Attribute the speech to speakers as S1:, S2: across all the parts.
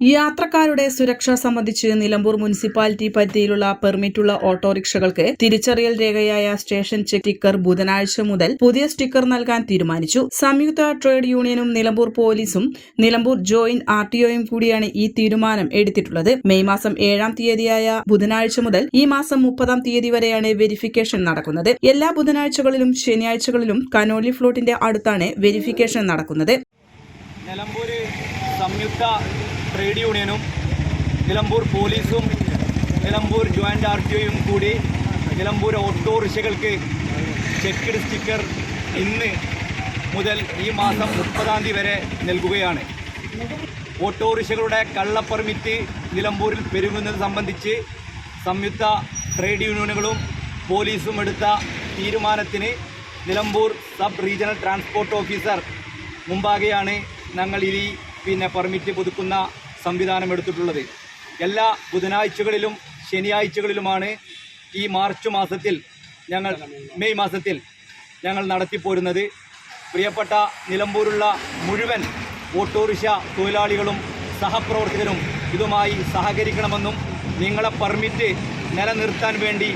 S1: യാത്രക്കാരുടെ സുരക്ഷ സംബന്ധിച്ച് നിലമ്പൂർ മുനിസിപ്പാലിറ്റി പരിധിയിലുള്ള പെർമിറ്റുള്ള ഓട്ടോറിക്ഷകൾക്ക് തിരിച്ചറിയൽ രേഖയായ സ്റ്റേഷൻ സ്റ്റിക്കർ ബുധനാഴ്ച മുതൽ പുതിയ സ്റ്റിക്കർ നൽകാൻ തീരുമാനിച്ചു. സംയുക്ത ട്രേഡ് യൂണിയനും നിലമ്പൂർ പോലീസും നിലമ്പൂർ ജോയിന്റ് ആർ കൂടിയാണ് ഈ തീരുമാനം എടുത്തിട്ടുള്ളത്. മെയ് മാസം ഏഴാം തീയതിയായ ബുധനാഴ്ച മുതൽ ഈ മാസം മുപ്പതാം തീയതി വരെയാണ് വെരിഫിക്കേഷൻ നടക്കുന്നത്. എല്ലാ ബുധനാഴ്ചകളിലും ശനിയാഴ്ചകളിലും കനോലി ഫ്ലോട്ടിന്റെ അടുത്താണ് വെരിഫിക്കേഷൻ നടക്കുന്നത്.
S2: നിലമ്പൂർ സംയുക്ത ട്രേഡ് യൂണിയനും നിലമ്പൂർ പോലീസും നിലമ്പൂർ ജോയിന്റ് ആർ ടി ഒയും കൂടി നിലമ്പൂർ ഓട്ടോറിക്ഷകൾക്ക് ചെക്ക്ഡ് സ്റ്റിക്കർ ഇന്ന് മുതൽ ഈ മാസം മുപ്പതാം തീയതി വരെ നൽകുകയാണ്. ഓട്ടോറിക്ഷകളുടെ കള്ള പെർമിറ്റ് നിലമ്പൂരിൽ പെരുകുന്നത് സംബന്ധിച്ച് സംയുക്ത ട്രേഡ് യൂണിയനുകളും പോലീസും എടുത്ത തീരുമാനത്തിന് Nilambur sub regional transport officer മുമ്പാകെയാണ് ഞങ്ങൾ ഇനി പിന്നെ പെർമിറ്റ് പുതുക്കുന്ന സംവിധാനം എടുത്തിട്ടുള്ളത് എല്ലാ ബുധനാഴ്ചകളിലും ശനിയാഴ്ചകളിലുമാണ് ഈ മാർച്ച് മാസത്തിൽ ഞങ്ങൾ മെയ് മാസത്തിൽ ഞങ്ങൾ നടത്തിപ്പോരുന്നത്. പ്രിയപ്പെട്ട നിലമ്പൂരുള്ള മുഴുവൻ ഓട്ടോറിക്ഷ തൊഴിലാളികളും സഹപ്രവർത്തകരും ഇതുമായി സഹകരിക്കണമെന്നും നിങ്ങളെ പെർമിറ്റ് നിലനിർത്താൻ വേണ്ടി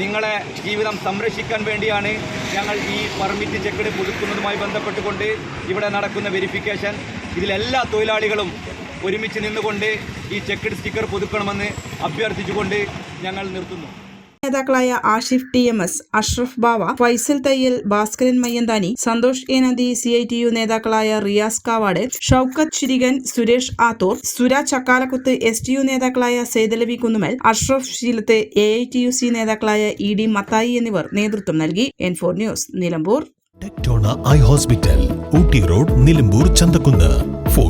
S2: നിങ്ങളെ ജീവിതം സംരക്ഷിക്കാൻ വേണ്ടിയാണ് ഞങ്ങൾ ഈ പെർമിറ്റ് ചെക്കഡ് പുതുക്കുന്നതുമായി ബന്ധപ്പെട്ടുകൊണ്ട് ഇവിടെ നടക്കുന്ന വെരിഫിക്കേഷൻ. ഇതിലെല്ലാ തൊഴിലാളികളും ഒരുമിച്ച് നിന്നുകൊണ്ട് ഈ ചെക്കഡ് സ്റ്റിക്കർ പുതുക്കണമെന്ന് അഭ്യർത്ഥിച്ചുകൊണ്ട് ഞങ്ങൾ നിർത്തുന്നു.
S1: നേതാക്കളായ Ashif T M S Ashraf Bava Faisal Thayyal Bhaskaran Mayyanthani Santhosh A നദി സി ഐ ടി യു നേതാക്കളായ റിയാസ് കാവാട് ഷൌക്കത്ത് ചിരികൻ സുരേഷ് ആത്തൂർ സുര ചക്കാലക്കുത്ത് എസ് ടി യു നേതാക്കളായ Sethalavi Kunnumal Ashraf Sheelath A I T U C നേതാക്കളായ ഇ ഡി മത്തായി എന്നിവർ നേതൃത്വം നൽകി. N four news Nilambur.
S3: Tectona eye hospital Ooty road Nilambur Chanthakkunnu. Phone